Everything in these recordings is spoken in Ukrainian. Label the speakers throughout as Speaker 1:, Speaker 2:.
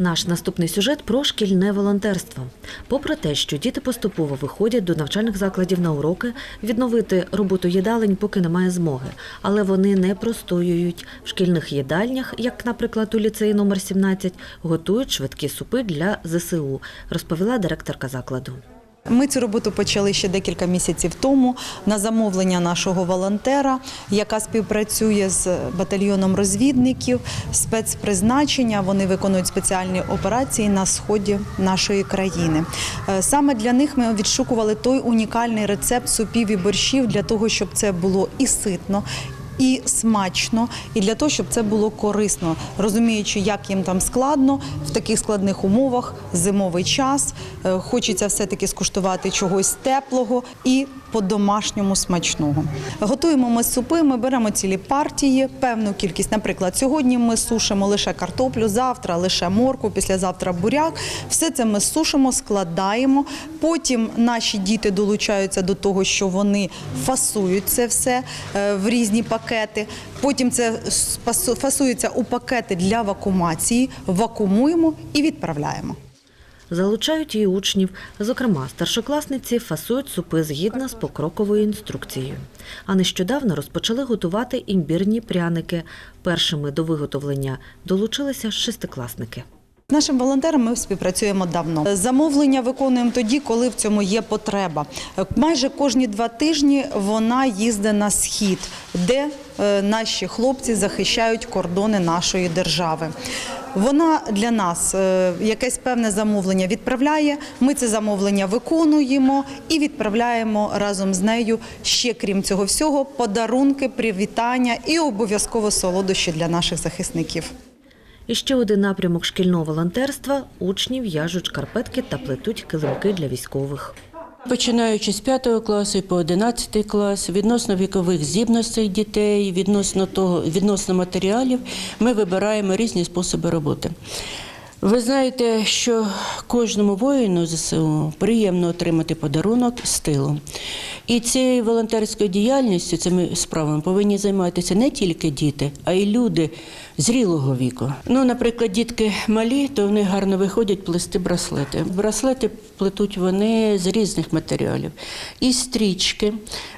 Speaker 1: Наш наступний сюжет про шкільне волонтерство. Попри те, що діти поступово виходять до навчальних закладів на уроки, відновити роботу їдалень поки немає змоги, але вони не простоюють. В шкільних їдальнях, як, наприклад, у ліцеї номер 17, готують швидкі супи для ЗСУ, розповіла директорка закладу.
Speaker 2: Ми цю роботу почали ще декілька місяців тому на замовлення нашого волонтера, яка співпрацює з батальйоном розвідників спецпризначення. Вони виконують спеціальні операції на сході нашої країни. Е, Саме для них ми відшукували той унікальний рецепт супів і борщів для того, щоб це було і ситно. І смачно, і для того, щоб це було корисно, розуміючи, як їм там складно в таких складних умовах, зимовий час. е, Хочеться все-таки скуштувати чогось теплого і по-домашньому смачного. Готуємо ми супи, ми беремо цілі партії, певну кількість. Наприклад, сьогодні ми сушимо лише картоплю, завтра лише морку, післязавтра буряк. Все це ми сушимо, складаємо. Потім наші діти долучаються до того, що вони фасують це все е, в різні пакети. Потім це фасується у пакети для вакуумації, вакуумуємо і відправляємо.
Speaker 1: Залучають її учнів. Зокрема, старшокласниці фасують супи згідно з покроковою інструкцією. А нещодавно розпочали готувати імбірні пряники. Першими до виготовлення долучилися шестикласники.
Speaker 2: Нашим волонтером ми співпрацюємо давно. Замовлення виконуємо тоді, коли в цьому є потреба. Майже кожні два тижні вона їздить на схід, де е, наші хлопці захищають кордони нашої держави. Вона для нас е, якесь певне замовлення відправляє. Ми це замовлення виконуємо і відправляємо разом з нею ще крім цього всього подарунки, привітання і обов'язково солодощі для наших захисників.
Speaker 1: І ще один напрямок шкільного волонтерства – учні в'яжуть шкарпетки та плетуть килимки для військових.
Speaker 3: Починаючи з 5 класу і по 11 клас, відносно вікових здібностей дітей, відносно того, відносно матеріалів, ми вибираємо різні способи роботи. Ви знаєте, що кожному воїну ЗСУ приємно отримати подарунок з тилу. І цією волонтерською діяльністю, цими справами повинні займатися не тільки діти, а й люди зрілого віку. Ну, наприклад, дітки малі, то вони гарно виходять плести браслети. Браслети плетуть вони з різних матеріалів: і стрічки,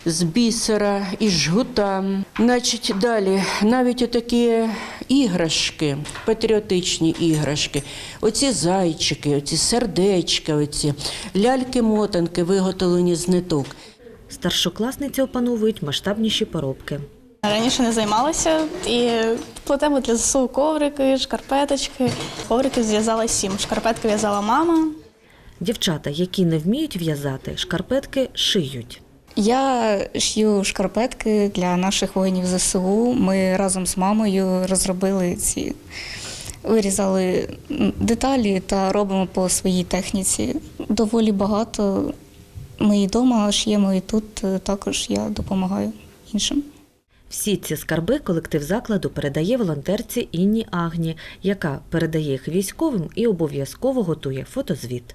Speaker 3: з бісера, і жгута. Значить, далі навіть отакі іграшки, патріотичні іграшки, оці зайчики, оці сердечка, оці ляльки-мотанки, виготовлені з ниток.
Speaker 1: Старшокласниці опановують масштабніші поробки.
Speaker 4: Раніше не займалася і плетемо для ЗСУ коврики, шкарпеточки. Коврики зв'язала сім. Шкарпетки в'язала мама.
Speaker 1: Дівчата, які не вміють в'язати, шкарпетки шиють.
Speaker 5: Я шью шкарпетки для наших воїнів ЗСУ. Ми разом з мамою розробили ці, вирізали деталі та робимо по своїй техніці. Доволі багато. Ми і вдома шиємо, і тут е, також я допомагаю іншим.
Speaker 1: Всі ці скарби колектив закладу передає волонтерці Інні Агні, яка передає їх військовим і обов'язково готує фотозвіт.